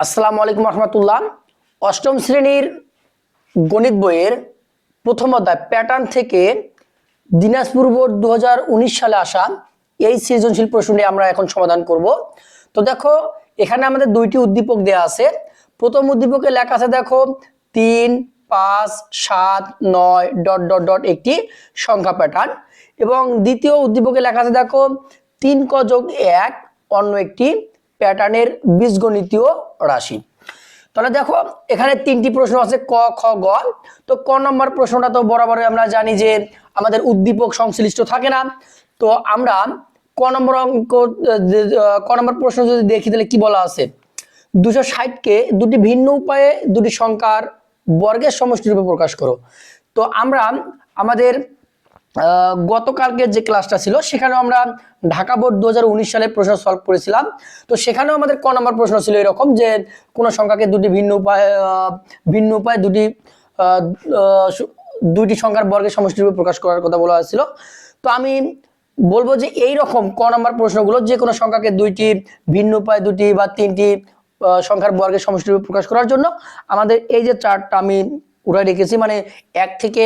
আসসালামু আলাইকুম রহমতুল্লাহ। অষ্টম শ্রেণির গণিত বইয়ের প্রথম অধ্যায় প্যাটার্ন থেকে দিনাজপুর বোর্ড দু হাজার উনিশ সালে আসা এই সৃজনশীল প্রশ্নটি আমরা এখন সমাধান করব। তো দেখো, এখানে আমাদের দুইটি উদ্দীপক দেওয়া আছে। প্রথম উদ্দীপকে লেখা আছে, দেখো, তিন, পাঁচ, সাত, নয়, ডট ডট ডট একটি সংখ্যা প্যাটার্ন এবং দ্বিতীয় উদ্দীপকে লেখা আছে, দেখো, তিন ক যোগ এক অন্য একটি প্যাটার্নের বীজগণিতীয় রাশি। তাহলে দেখো, এখানে তিনটি প্রশ্ন আছে, ক, খ, গ। তো ক নম্বর প্রশ্নটা তো বরাবরই আমরা জানি যে আমাদের উদ্দীপক সংশ্লিষ্ট থাকে না। তো আমরা ক নম্বর অঙ্ক, ক নম্বর প্রশ্ন যদি দেখি, তাহলে কি বলা আছে? দুশো ষাটকে দুটি ভিন্ন উপায়ে দুটি সংখ্যার বর্গের সমষ্টি রূপে প্রকাশ করো। তো আমরা আমাদের গতকালকের যে ক্লাসটা ছিল, সেখানেও আমরা ঢাকা বোর্ড দু হাজার উনিশ সালে প্রশ্ন সলভ করেছিলাম। তো সেখানেও আমাদের ক নম্বর প্রশ্ন ছিল এরকম যে, কোনো সংখ্যাকে দুটি ভিন্ন উপায় ভিন্ন উপায় দুটি দুইটি সংখ্যার বর্গের সমষ্টি রূপে প্রকাশ করার কথা বলা হয়েছিল। তো আমি বলব যে এই রকম ক নম্বর প্রশ্নগুলো যে কোনো সংখ্যাকে দুইটি ভিন্ন উপায় দুটি বা তিনটি সংখ্যার বর্গের সমষ্টি রূপে প্রকাশ করার জন্য আমাদের এই যে চার্টটা আমি উড়াই রেখেছি মানে এক থেকে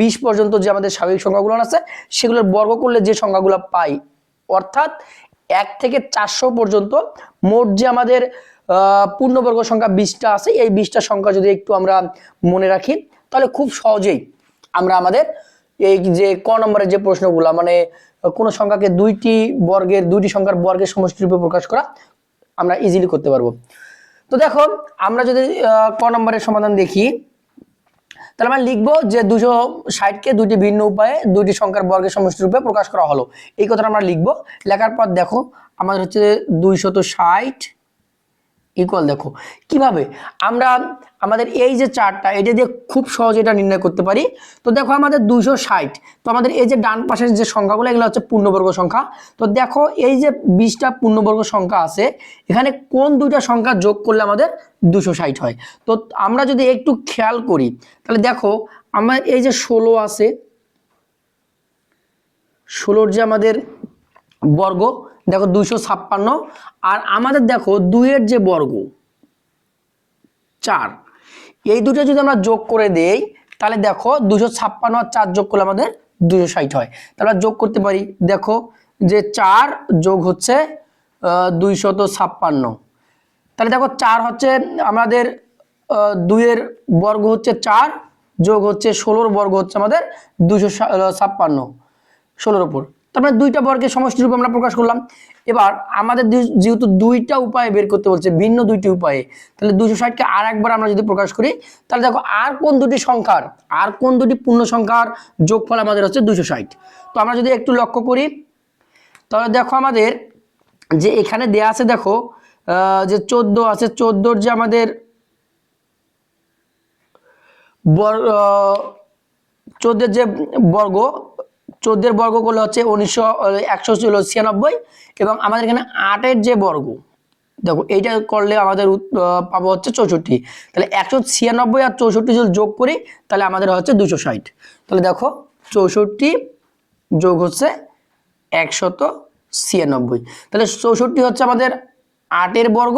বিশ পর্যন্ত যে আমাদের স্বাভাবিক সংখ্যাগুলো আছে, সেগুলোর বর্গ করলে যে সংখ্যাগুলো পাই, অর্থাৎ এক থেকে চারশো পর্যন্ত মোট যে আমাদের পূর্ণবর্গ সংখ্যা বিশটা আছে, এই বিশটা সংখ্যা যদি একটু আমরা মনে রাখি, তাহলে খুব সহজেই আমরা আমাদের এই যে ক নম্বরের যে প্রশ্নগুলো মানে কোনো সংখ্যাকে দুইটি বর্গের, দুইটি সংখ্যার বর্গের সমষ্টি রূপে প্রকাশ করা আমরা ইজিলি করতে পারব। তো দেখো, আমরা যদি ক নম্বরের সমাধান দেখি তাহলে আমরা লিখব যে দুশো ষাটকে দুটি ভিন্ন উপায়ে দুটি সংখ্যার বর্গের সমষ্টি রূপে প্রকাশ করা হলো। এই কথাটা আমরা লিখব। লেখার পর দেখো, আমাদের হচ্ছে দুইশত ষাট ইকুয়াল দেখো। কীভাবে? আমরা আমাদের এই যে চারটা এটা দিয়ে খুব সহজে এটা নির্ণয় করতে পারি। তো দেখো আমাদের দুইশো ষাট। তো আমাদের এই যে ডান পাশের যে সংখ্যাগুলো, এগুলো হচ্ছে পূর্ণবর্গ সংখ্যা। তো দেখো এই যে বিশটা পূর্ণবর্গ সংখ্যা আছে, এখানে কোন দুইটা সংখ্যা যোগ করলে আমাদের দুশো ষাট হয়? তো আমরা যদি একটু খেয়াল করি, তাহলে দেখো আমার এই যে ষোলো আছে, ষোলোর যে আমাদের বর্গ দেখো দুইশো ছাপ্পান্ন। আর আমাদের দেখো দুইয়ের যে বর্গ, চার, এই দুটো যদি আমরা যোগ করে দেই, তাহলে দেখো দুশো ছাপ্পান্ন আর চার যোগ করলে আমাদের দুশো ষাট হয়। তাহলে যোগ করতে পারি। দেখো যে চার যোগ হচ্ছে দুইশত ছাপ্পান্ন। তাহলে দেখো চার হচ্ছে আমাদের দুইয়ের বর্গ হচ্ছে চার, যোগ হচ্ছে ষোলোর বর্গ হচ্ছে আমাদের দুশো ছাপ্পান্ন। ষোলোর উপর। তারপরে দুইটা বর্গের সমষ্টি রূপে আমরা প্রকাশ করলাম। এবার আমাদের যেহেতু দুইটা উপায়ে বের করতে বলছে, ভিন্ন দুইটি উপায়ে, তাহলে দুশো ষাটকে আর একবার আমরা যদি প্রকাশ করি, তাহলে দেখো আর কোন দুটি সংখ্যার, আর কোন দুটি পূর্ণ সংখ্যার যোগফল আমাদের হচ্ছে দুশো ষাট। তো আমরা যদি একটু লক্ষ্য করি, তাহলে দেখো আমাদের যে এখানে দেয়া আছে দেখো যে চোদ্দ আছে, চোদ্দোর যে আমাদের চোদ্দের যে বর্গ চোদ্দের বর্গ করলে হচ্ছে উনিশশো একশো ছিল ছিয়ানব্বই এবং আমাদের এখানে আটের যে বর্গ, দেখো এইটা করলে আমাদের পাবো হচ্ছে চৌষট্টি। তাহলে একশো ছিয়ানব্বই আর চৌষট্টি যদি যোগ করি, তাহলে আমাদের হচ্ছে দুশো ষাট। তাহলে দেখো চৌষট্টি যোগ হচ্ছে একশত ছিয়ানব্বই। তাহলে চৌষট্টি হচ্ছে আমাদের আটের বর্গ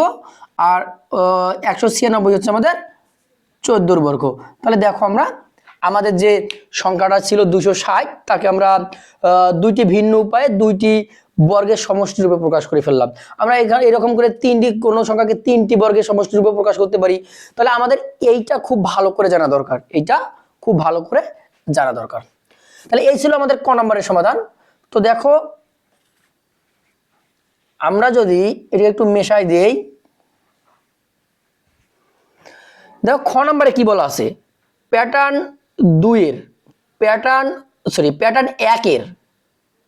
আর একশো ছিয়ানব্বই হচ্ছে আমাদের চোদ্দোর বর্গ। তাহলে দেখো আমরা আমাদের যে সংখ্যাটা ছিল দুশো তাকে আমরা দুইটি ভিন্ন উপায়ে দুইটি বর্গের সমষ্টি রূপে প্রকাশ করে ফেললাম। আমরা এখানে এরকম করে তিনটি, কোনো সংখ্যাকে তিনটি বর্গের সমষ্টি রূপে প্রকাশ করতে পারি। তাহলে আমাদের এইটা খুব ভালো করে জানা দরকার। এইটা খুব ভালো করে জানা দরকার। তাহলে এই ছিল আমাদের ক নম্বরের সমাধান। তো দেখো, আমরা যদি এটা একটু মেশাই দেই। দেখো, খ নম্বরে কি বলা আছে? প্যাটার্ন দুইয়ের প্যাটার্ন সরি প্যাটার্ন একের।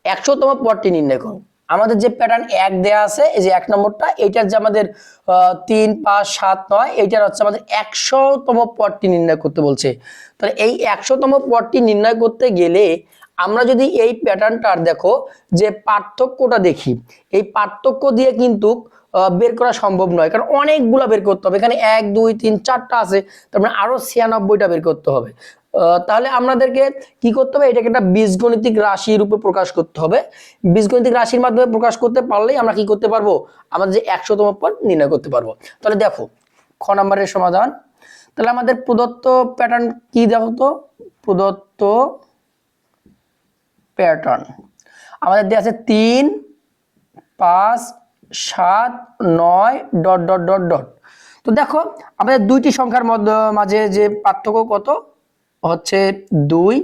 একশোতম পদটি নির্ণয় করুন আমাদের যে প্যাটার্ন এক দেয়া আছে, এই যে এক নম্বরটা, এইটার যে আমাদের তিন, পাঁচ, সাত, নয়, এইটার হচ্ছে আমাদের একশোতম পদটি নির্ণয় করতে বলছে। তাহলে এই একশোতম পদটি নির্ণয় করতে গেলে আমরা যদি এই প্যাটার্নটার দেখো, যে পার্থক্যটা দেখি, এই পার্থক্য দিয়ে কিন্তু বের করা সম্ভব নয়। কারণ অনেকগুলা বের করতে হবে। এখানে এক, দুই, তিন, চারটা আছে, তার মানে আরও ছিয়ানব্বইটা বের করতে হবে। তাহলে আমাদেরকে কি করতে হবে? এটাকে একটা বীজগণিতিক রাশি রূপে প্রকাশ করতে হবে। বীজগণিতিক রাশির মাধ্যমে প্রকাশ করতে পারলেই আমরা কি করতে পারব? আমাদের যে একশোতম পদ নির্ণয় করতে পারব। তাহলে দেখো, খ নম্বরের সমাধান। তাহলে আমাদের প্রদত্ত প্যাটার্ন কি দেখো তো? প্রদত্ত প্যাটার্ন আমাদের দেওয়া আছে তিন, পাঁচ, সাত, নয়, ডট ডট ডট ডট। তো দেখো, আমাদের দুইটি সংখ্যার মধ্যে, মাঝে যে পার্থক্য কত? হচ্ছে দুই,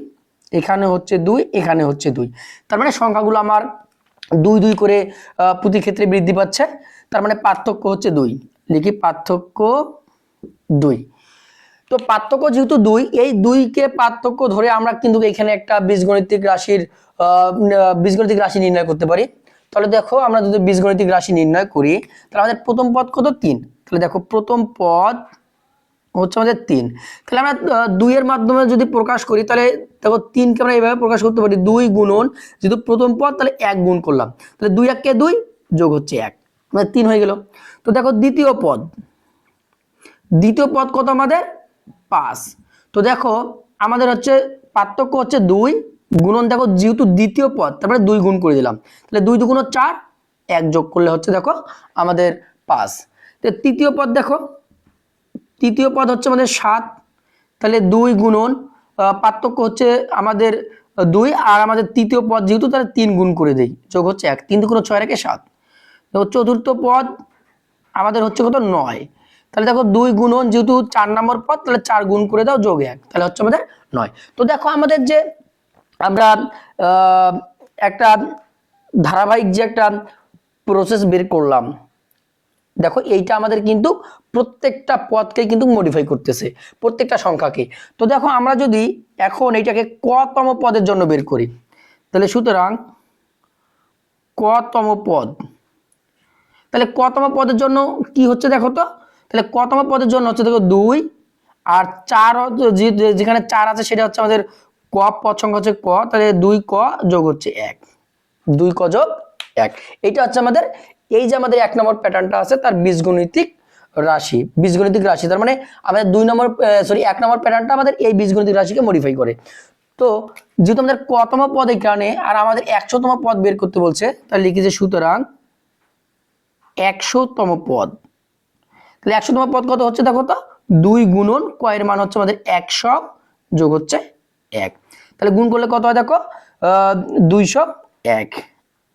এখানে হচ্ছে দুই, এখানে হচ্ছে দুই। তার মানে সংখ্যাগুলো আমার দুই দুই করে প্রতি ক্ষেত্রে বৃদ্ধি পাচ্ছে। তার মানে পার্থক্য হচ্ছে দুই। লিখি পার্থক্য দুই। তো পার্থক্য যেহেতু দুই, এই দুইকে পার্থক্য ধরে আমরা কিন্তু এখানে একটা বীজগণিতিক রাশির বীজগণিতিক রাশি নির্ণয় করতে পারি। তাহলে দেখো আমরা যদি বীজগণিতিক রাশি নির্ণয় করি, তাহলে আমাদের প্রথম পদ কত? তিন। তাহলে দেখো প্রথম পদ হচ্ছে আমাদের তিন। তাহলে আমরা দুইয়ের মাধ্যমে যদি প্রকাশ করি, তাহলে দেখো তিনকে আমরা এইভাবে প্রকাশ করতে পারি, দুই গুণন, যেহেতু প্রথম পদ, তাহলে এক গুণ করলাম। তাহলে দুই এককে দুই যোগ হচ্ছে এক। আমাদের তিন হয়ে গেল। তো দেখো দ্বিতীয় পদ। দ্বিতীয় পদ কত আমাদের? পাঁচ। তো দেখো আমাদের হচ্ছে পার্থক্য হচ্ছে দুই গুণন, দেখো যেহেতু দ্বিতীয় পদ তারপরে দুই গুণ করে দিলাম। তাহলে দুই দুগুণ চার, এক যোগ করলে হচ্ছে দেখো আমাদের পাঁচ। তো তৃতীয় পদ দেখো তৃতীয় পদ হচ্ছে আমাদের সাত, তাহলে দুই গুণন পার্থক্য হচ্ছে আমাদের দুই, আর আমাদের তৃতীয় পদ যেহেতু তাহলে তিন গুণ করে দেই, যোগ হচ্ছে এক, তিন দুগুণ ছয় রেখে সাত। চতুর্থ পদ আমাদের হচ্ছে কত? নয়। তাহলে দেখো দুই গুণন যেহেতু চার নম্বর পদ, তাহলে চার গুণ করে দাও, যোগ এক, তাহলে হচ্ছে আমাদের নয়। তো দেখো আমাদের যে আমরা একটা ধারাবাহিক যে একটা প্রসেস বের করলাম দেখো, এইটা আমাদের কিন্তু প্রত্যেকটা পদকে কিন্তু মডিফাই করতেছে, প্রত্যেকটা সংখ্যাকে। তো দেখো, আমরা যদি এখন এইটাকে কতম পদের জন্য বের করি, তাহলে সুতরাং কতম পদ, তাহলে কতম পদের জন্য কি হচ্ছে দেখো তো? তাহলে কতম পদের জন্য হচ্ছে দেখো দুই, আর চার যেখানে চার আছে সেটা হচ্ছে আমাদের ক পদ সংখ্যা হচ্ছে ক, তাহলে দুই ক যোগ হচ্ছে এক, দুই ক যোগ এক। এইটা হচ্ছে আমাদের এই যে আমাদের এক নম্বর প্যাটার্নটা আছে, তার বীজগণিতিক রাশি। বীজগণিতিক রাশি, তার মানে আমাদের দুই নম্বর সরি এক নম্বর প্যাটার্নটা আমাদের এই বীজগণিতিক রাশিকে মডিফাই করে। তো যেহেতু আমাদের কতম পদ এখানে, আর আমাদের একশোতম পদ বের করতে বলছে, তাহলে লিখি যে সুতরাং একশোতম পদ। তাহলে একশোতম পদ কত হচ্ছে দেখো তো? দুই গুণন কয়ের মান হচ্ছে আমাদের একশো যোগ হচ্ছে এক। তাহলে গুণ করলে কত হয় দেখো? দুইশো এক।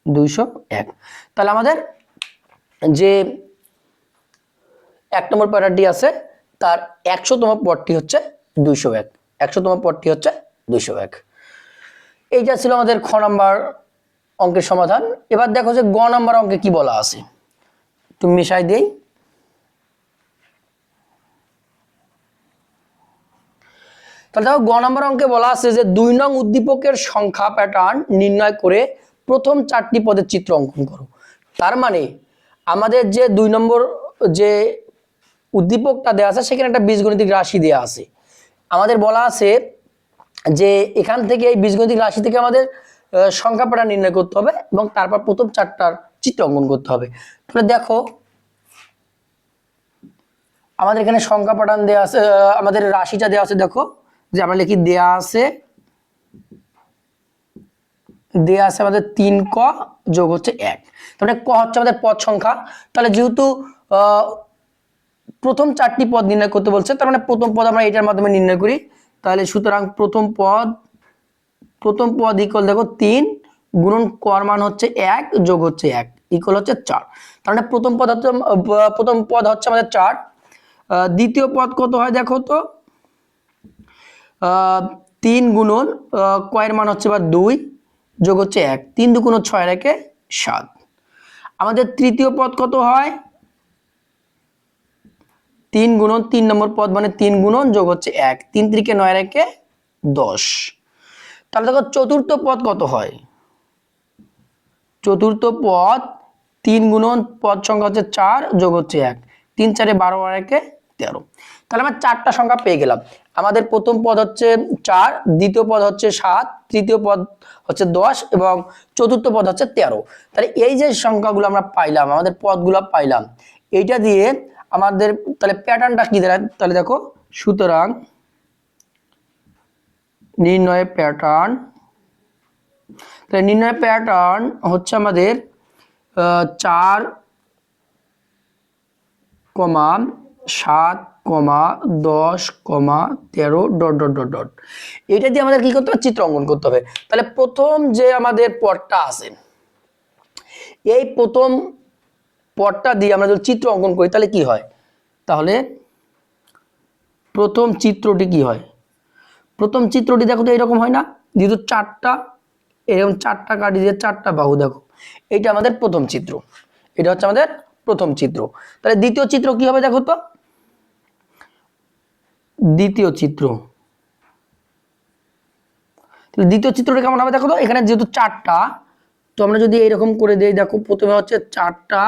দুইশো এক। তাহলে আমাদের যে এক নম্বর প্যাটার্নটি আছে, তার একশোতম পদটি হচ্ছে দুইশো এক। একশোতম পদটি হচ্ছে দুইশো এক। এইটা ছিল আমাদের খ নাম্বার অঙ্কের সমাধান। এবার দেখো যে গ নাম্বার অঙ্কে কি বলা আছে। তুমি মিশাই দেই। তাহলে দেখো গ নম্বর অঙ্কে বলা আছে যে দুই নং উদ্দীপকের সংখ্যা প্যাটার্ন নির্ণয় করে প্রথম চারটি পদের চিত্র অঙ্কন করো। তার মানে আমাদের যে দুই নম্বর যে উদ্দীপকটা দেওয়া আছে, সেখানে একটা বীজগণিতিক রাশি দেওয়া আছে। আমাদের বলা আছে যে এখান থেকে এই বীজগণিতিক রাশি থেকে আমাদের সংখ্যা প্যাটার্ন নির্ণয় করতে হবে এবং তারপর প্রথম চারটার চিত্র অঙ্কন করতে হবে। তাহলে দেখো, আমাদের এখানে সংখ্যা প্যাটার্ন দেওয়া আছে আমাদের রাশিটা দেওয়া আছে, দেখো, যে আমরা লিখি দেয়া আছে দেয়া আছে আমাদের তিন ক যোগ হচ্ছে এক। তাহলে ক হচ্ছে আমাদের পদ সংখ্যা। তাহলে যেহেতু প্রথম চারটি পদ নির্ণয় করতে বলছে তার মানে প্রথম পদ আমরা এটার মাধ্যমে নির্ণয় করি। তাহলে সুতরাং প্রথম পদ প্রথম পদ ইকুয়াল দেখো তিন গুণন কর মান হচ্ছে এক যোগ হচ্ছে এক ইকুয়াল হচ্ছে চার। তার মানে প্রথম পদ হচ্ছে, প্রথম পদ হচ্ছে আমাদের চার। দ্বিতীয় পদ কত হয় দেখো তো? তিন গুণন কয়ের মান হচ্ছে বা দুই। যোগ হচ্ছে এক। তিন দুগুণ ছয় রেখে সাত। আমাদের তৃতীয় পদ কত হয়? তিন গুণন তিন নম্বর পদ মানে তিন গুণন যোগ হচ্ছে এক। তিন ত্রিকে নয় রেখে দশ। তাহলে দেখো চতুর্থ পদ কত হয়? চতুর্থ পদ তিন গুণন পদ সংখ্যা হচ্ছে চার যোগ হচ্ছে এক। তিন চারে বারো একে তেরো। তাহলে আমরা চারটা সংখ্যা পেয়ে গেলাম। আমাদের প্রথম পদ হচ্ছে চার, দ্বিতীয় পদ হচ্ছে সাত, তৃতীয় পদ হচ্ছে দশ এবং চতুর্থ পদ হচ্ছে তেরো। তাহলে এই যে সংখ্যাগুলো আমরা পাইলাম, আমাদের পদগুলো পাইলাম, এইটা দিয়ে আমাদের তাহলে প্যাটার্নটা কি দাঁড়ায় তাহলে দেখো, সুতরাং নির্ণয় প্যাটার্ন, তাহলে নির্ণয় প্যাটার্ন হচ্ছে আমাদের চার, কমা সাত কমা দশ কমা তেরো ডট ডট ডট ডট। এটা দিয়ে আমাদের কি করতে হবে? চিত্র অঙ্কন করতে হবে। তাহলে প্রথম যে আমাদের পটটা আছে, এই প্রথম পটটা দিয়ে আমরা যদি চিত্র অঙ্কন করি, তাহলে কি হয়? তাহলে প্রথম চিত্রটি কি হয়? প্রথম চিত্রটি দেখো তো এরকম হয় না? যেহেতু চারটা, এরকম চারটা কাটি দিয়ে চারটা বাহু দেখো। এটা আমাদের প্রথম চিত্র। এটা হচ্ছে আমাদের প্রথম চিত্র। তাহলে দ্বিতীয় চিত্র কি হবে দেখো তো? দ্বিতীয় চিত্র। দ্বিতীয় চিত্রটা কেমন হবে দেখো তো? এখানে যেহেতু চারটা, তো আমরা যদি এইরকম করে দেই, দেখো প্রথমে হচ্ছে চারটা,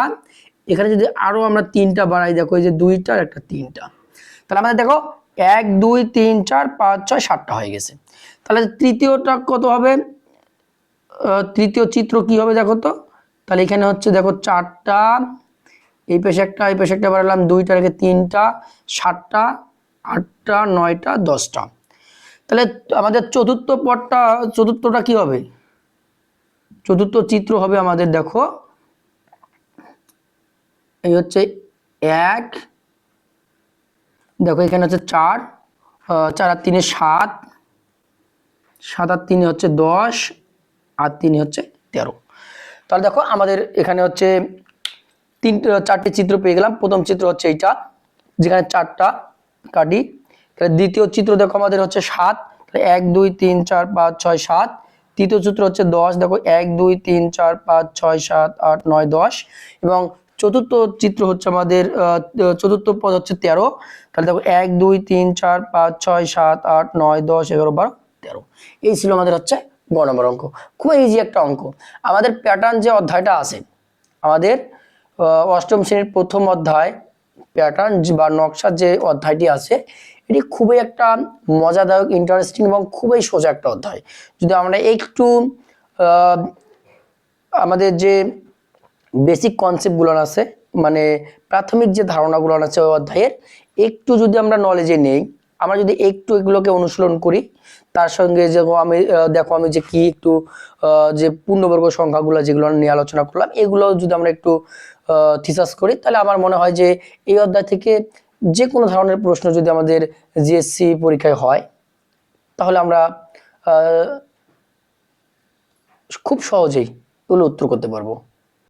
এখানে যদি আরও আমরা তিনটা বাড়াই, দেখো এই যে দুইটা আর একটা তিনটা। তাহলে আমাদের দেখো এক, দুই, তিন, চার, পাঁচ, ছয়, সাতটা হয়ে গেছে। তাহলে তৃতীয়টা কত হবে? তৃতীয় চিত্র কি হবে দেখো তো? তাহলে এখানে হচ্ছে দেখো চারটা, এই পেশে একটা, এই পেশে একটা বাড়ালাম, দুইটা রেখে তিনটা, সাতটা আটটা, নয়টা, দশটা। তাহলে আমাদের চতুর্থ পটটা চতুর্থটা কি হবে? চতুর্থ চিত্র হবে আমাদের, দেখো। এই হচ্ছে এক, দেখো এখানে হচ্ছে চার চার আর তিনে সাত সাত আর তিনে হচ্ছে দশ আর তিনে হচ্ছে তেরো। তাহলে দেখো আমাদের এখানে হচ্ছে তিনটে, চারটে চিত্র পেয়ে গেলাম। প্রথম চিত্র হচ্ছে এইটা, যেখানে চারটা কাটি তাহলে দ্বিতীয় চিত্র দেখো আমাদের হচ্ছে সাত, তাহলে এক, দুই, তিন, চার, পাঁচ, ছয়, সাত। তৃতীয় চিত্র হচ্ছে দশ, দেখো এক, দুই, তিন, চার, পাঁচ, ছয়, সাত, আট, নয়, দশ। এবং চতুর্থ চিত্র হচ্ছে আমাদের চতুর্থ পদ হচ্ছে তেরো। তাহলে দেখো এক, দুই, তিন, চার, পাঁচ, ছয়, সাত, আট, নয়, দশ, এগারো, বারো, তেরো। এই ছিল আমাদের হচ্ছে গ নম্বর অঙ্ক। খুব ইজি একটা অঙ্ক। আমাদের প্যাটার্ন যে অধ্যায়টা আছে, আমাদের অষ্টম শ্রেণির প্রথম অধ্যায় প্যাটার্ন বা নকশার যে অধ্যায়টি আছে, এটি খুবই একটা মজাদায়ক ইন্টারেস্টিং এবং খুবই সোজা একটা অধ্যায়। যদি আমরা একটু আমাদের যে বেসিক কনসেপ্টগুলো আছে মানে প্রাথমিক যে ধারণাগুলো আছে ওই অধ্যায়ের, একটু যদি আমরা নলেজে নেই, আমরা যদি একটু এগুলোকে অনুশীলন করি, তার সঙ্গে যে আমি দেখো আমি যে কি একটু যে পূর্ণবর্গ সংখ্যাগুলো যেগুলো নিয়ে আলোচনা করলাম, এগুলো যদি আমরা একটু থিসাস করি, তাহলে আমার মনে হয় যে এই অধ্যায় থেকে যে কোনো ধরনের প্রশ্ন যদি আমাদের জিএসসি পরীক্ষায় হয়, তাহলে আমরা খুব সহজেই এগুলো উত্তর করতে পারব।